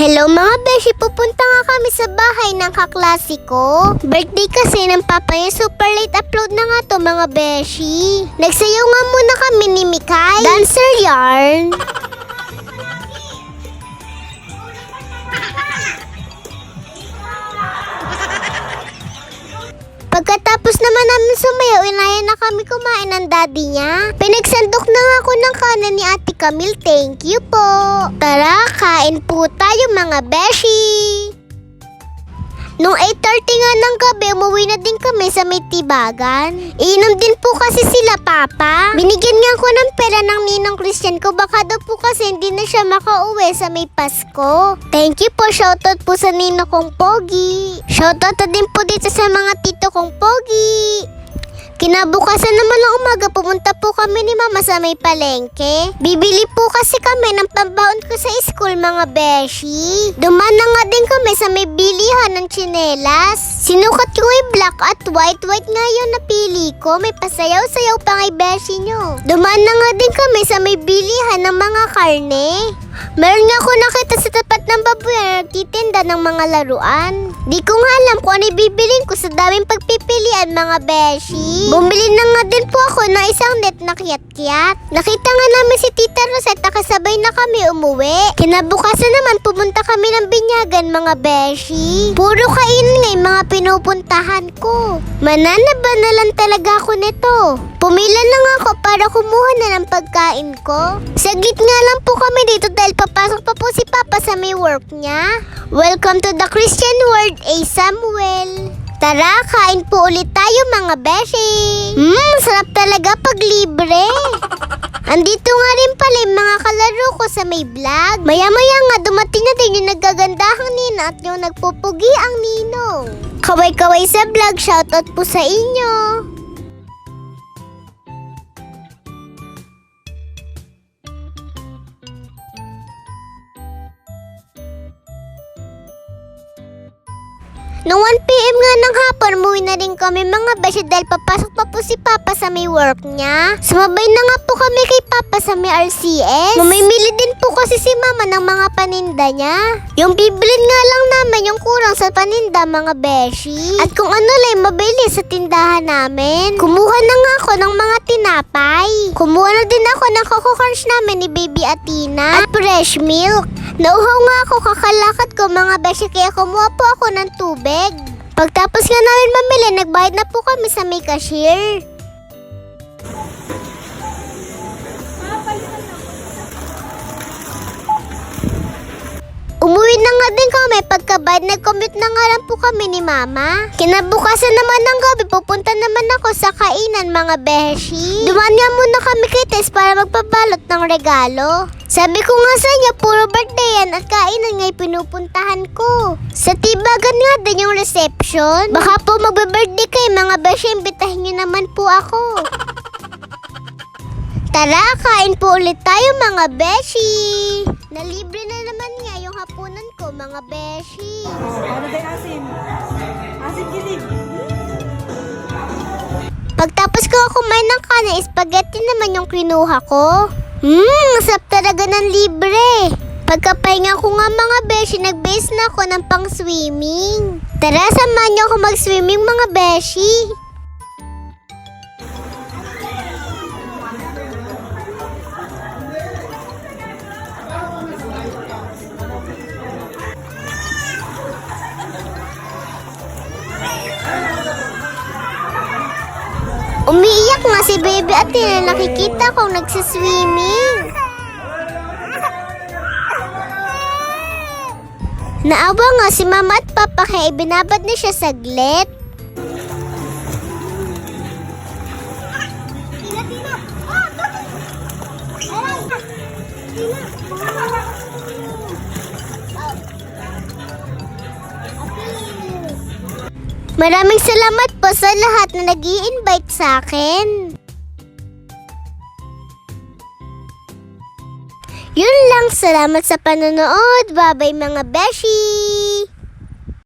Hello mga beshi, pupunta nga kami sa bahay ng kaklasiko. Birthday kasi ng papa niya, super late upload na nga to mga beshi. Nagsayaw nga muna kami ni Mikay. Dancer yarn. Sumayaw, inaya na kami kumain ng daddy niya. Pinagsandok na nga ako ng kanan ni Ate Camille. Thank you po. Tara, kain po tayo mga beshi. Nung 8.30 nga ng gabi, umuwi na din kami sa may tibagan. Iinom din po kasi sila, Papa. Binigyan nga ko ng pera ng ninong Christian ko. Baka daw po kasi hindi na siya makauwi sa may Pasko. Thank you po. Shoutout po sa nino kong Pogi. Shoutout din po dito sa mga tito kong Pogi. Kinabukasan naman ng umaga, pumunta po kami ni Mama sa may palengke. Bibili po kasi kami ng pambaon ko sa school, mga beshi. Duman na nga din kami sa may bilihan ng tsinelas. Sinukat ko yung black at white. White nga yung napili ko. May pasayaw-sayaw pa ngay beshi nyo. Duman na nga din kami sa may bilihan ng mga karne. Meron nga ako nakita sa tapat ng babuyan na ng mga laruan. Di ko nga alam kung ano bibilin ko sa daming pagpipilian mga beshi. Bumili na nga din po ako ng isang net na kiyat-kiyat. Nakita nga namin si Tita Rosette kasabay na kami umuwi. Kinabukasan naman pumunta kami ng binyagan mga beshi. Puro kainin nga mga pinupuntahan ko. Mananaba na lang talaga ako nito. Pumila na nga ako para kumuha na ng pagkain ko. Saglit nga lang po kami dito dahil papasok pa po si Papa sa may work niya. Welcome to the Christian World, A. Samuel. Tara, kain po ulit tayo mga beshi. Mmm, sarap talaga pag libre. Andito nga rin pala yung mga kalaro ko sa may vlog. Maya-maya nga dumating na din yung naggagandahang nina at yung nagpupugi ang ninong. Kaway-kaway sa vlog, shoutout po sa inyo. Nung 1pm nga ng hapon, umuwi na rin kami mga beshi dahil papasok pa po si Papa sa may work niya. Sumabay na nga po kami kay Papa sa may RCS. Mamimili din po kasi si Mama ng mga paninda niya. Yung bibilin nga lang namin yung kurang sa paninda mga beshi. At kung ano lang mabili sa tindahan namin. Kumuha na nga ako ng mga tinapay. Kumuha na din ako ng Coco Crunch namin ni Baby Atina. At fresh milk. Nauhaw nga ako kakalakad ko mga beshi kaya kumuha po ako ng tubig. Pagtapos nga namin mamili, nagbayad na po kami sa may cashier. Umuwi na nga din kami pagkabayad nag-commute na nga lang po kami ni Mama. Kinabukasan naman ng gabi, pupunta naman ako sa kainan mga beshi. Duman nga muna kami kay Tess para magpabalot ng regalo. Sabi ko nga sa inyo, puro birthday yan at kainan nga'y pinupuntahan ko. Sa tibagan nga din yung reception. Baka po magbe-birthday kayo mga beshi, imbitahin nyo naman po ako. Tara, kain po ulit tayo mga beshi. Nalibre na naman nga yung hapunan ko mga beshi. Ano tayo asim? Asim gilig. Pagtapos ko kumain ng kanin, spaghetti naman yung kinuha ko. Mmm, masarap talaga ng libre. Pagkapahinga ko nga mga beshi, nag-base na ako ng pang-swimming. Tara, samahan niyo ako mag-swimming mga beshi. Umiiyak nga si baby at na nakikita kong nagsiswimming. Naawa nga si mama at papa kaya ibinabad na siya saglit. Maraming salamat po sa lahat na nag invite sa akin. Yun lang, salamat sa panonood. Bye-bye mga beshi!